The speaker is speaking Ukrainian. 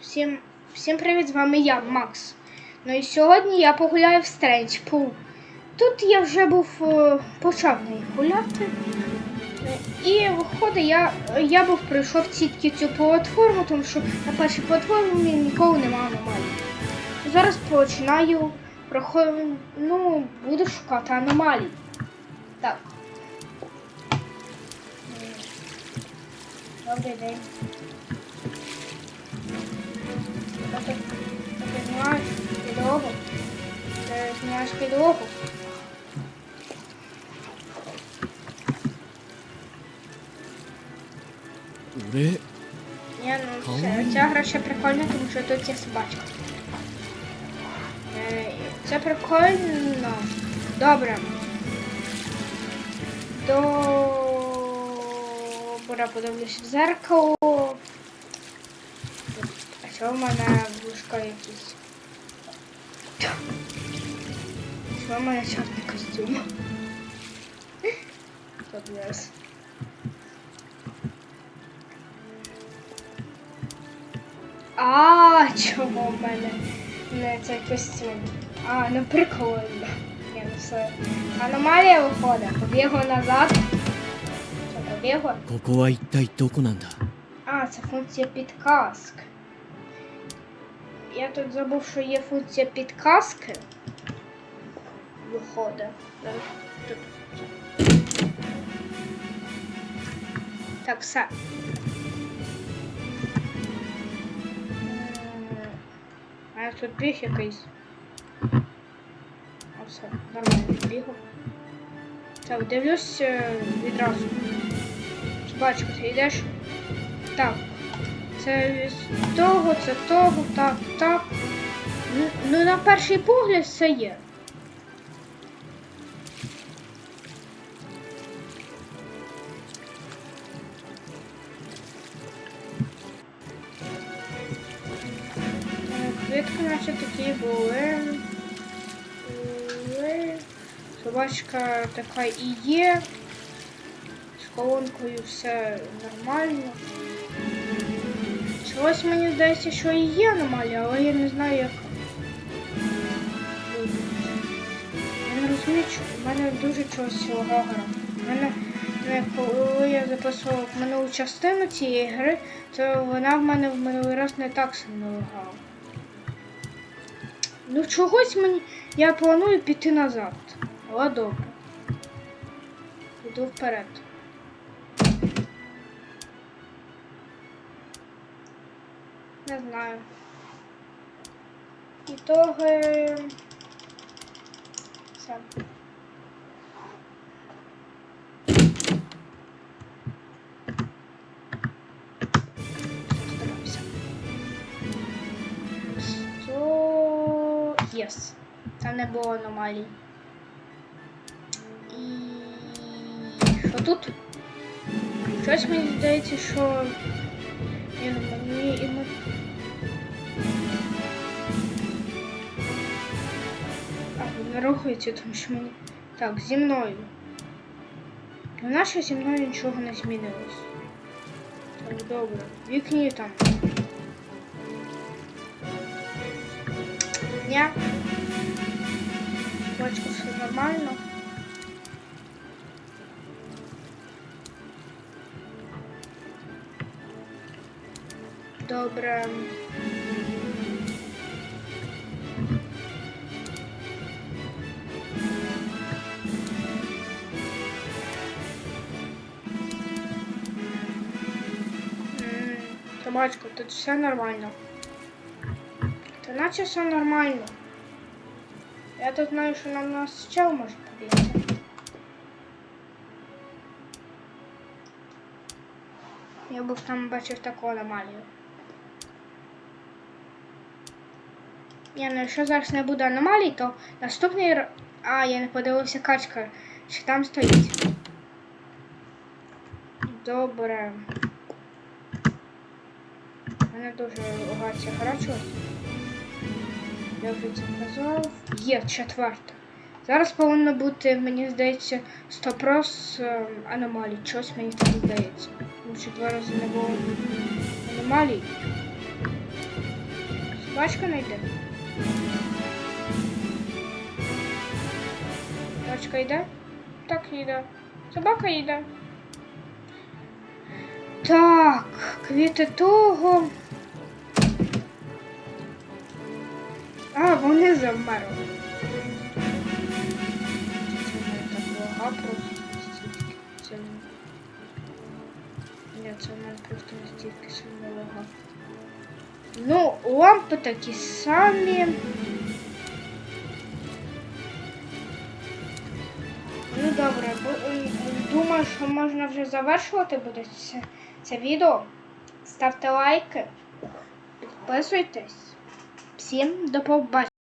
Всім, всім привіт, з вами я, Макс. Ну і сьогодні я погуляю в Strange Pool. Тут я вже був е, почав неї гуляти. І виходить, я, я був пройшов тільки цю платформу, тому що на першій платформі ніколи немає аномалій. Зараз починаю ну, буду шукати аномалій. Так. Добрий день. Знімаєш підлогу? Ти знімаєш підлогу? 俺 Ні, ну це, ця гра ще прикольна, тому що тут є собачка. Е, Це прикольно. Добре. Добре, подивлюсь в зеркало. А що в мене вушка якісь? Що в мене чорний костюм? Подивись. А, чого в мене не цей костюм? А, ну прикольно. Ні, ну все. Аномалія виходить. Побігла назад. Що, побігла? ここは一体どこなんだ А, це функція підказки. Я тут забув, що є функція підказки. Виходить. Так, все. А я тут біг якийсь. Оце, нормально бігав. Так, дивлюсь е, відразу. Собачка, ти йдеш? Так. Це з того, це того, так, так. Ну, ну на перший погляд все є. Квітки наші такі. Були. Собачка така і є. З колонкою все нормально. Чогось мені здається, що і є аномалія, але я не знаю як. Я не розумію, що в мене дуже чогось лагала гра. В мене е, коли я записував минулу частину цієї гри, то вона в мене в минулий раз не так сильно лагала. Ну чогось мені. Я планую піти назад. Але добре. Йду вперед. Не знаю. Ітоги. Все. Єс. Там не було аномалій. І... Що тут? Щось мені здається, що... Ні, ну, мені ми... А, не рухається, тому що мені... Так, зі мною. Ну, наче зі мною нічого не змінилось. Так, добре. Вікні там. Ня. Бачку, все нормально. Добре. Собачка, тут все нормально. Та наче все нормально. Я тут знаю, що на нас чел може побігти. Я був там бачив таку аномалію. Я ну, якщо зараз не буде аномалій, то наступний А, я не подивився качка, чи там стоїть. Добре. Мене дуже багато гра. Я вже це казав. Є четверта. Зараз повинно бути, мені здається, 100% ем, аномалій. Чогось мені так здається. Тому що два рази не було аномалій. Собачка не. Собачка йде? Так, йде. Собака йде. Так, квіти того. А, вони так лага просто настільки. Це не... Ні, це в мене просто настільки сильно лага. Ну, лампи такі самі. Ну добре, думаю, що можна вже завершувати буде це, це відео. Ставте лайки, підписуйтесь. Всім до побачення.